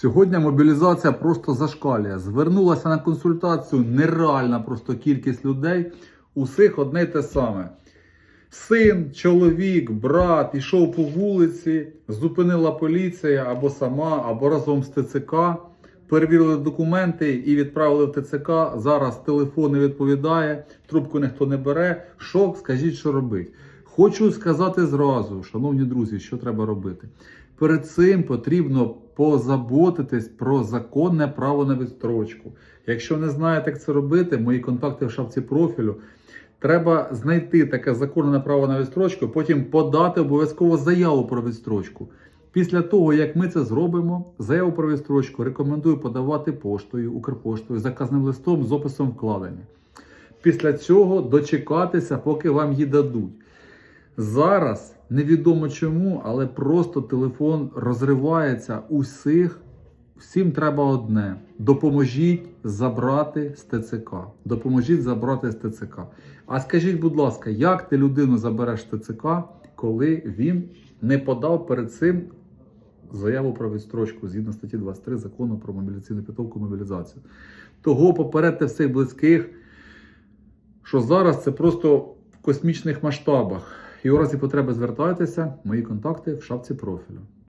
Сьогодні мобілізація просто зашкалює. Звернулася на консультацію нереальна просто кількість людей. Усіх одне й те саме. Син, чоловік, брат ішов по вулиці, зупинила поліція або сама, або разом з ТЦК. Перевірили документи і відправили в ТЦК. Зараз телефон не відповідає, трубку ніхто не бере. Шок, скажіть, що робить. Хочу сказати зразу, шановні друзі, що треба робити. Перед цим потрібно позаботитись про законне право на відстрочку. Якщо не знаєте, як це робити, мої контакти в шапці профілю. Треба знайти таке законне право на відстрочку, потім подати обов'язково заяву про відстрочку. Після того, як ми це зробимо, заяву про відстрочку рекомендую подавати поштою, Укрпоштою, заказним листом з описом вкладення. Після цього дочекатися, поки вам її дадуть. Зараз невідомо чому, але просто телефон розривається усіх. Всім треба одне: допоможіть забрати з ТЦК. Допоможіть забрати з ТЦК. А скажіть, будь ласка, як ти людину забереш з ТЦК, коли він не подав перед цим заяву про відстрочку згідно статті 23 закону про мобіляційну підготовку мобілізацію? Того попередьте всіх близьких, що зараз це просто в космічних масштабах. І у разі потреби звертайтеся, мої контакти в шапці профілю.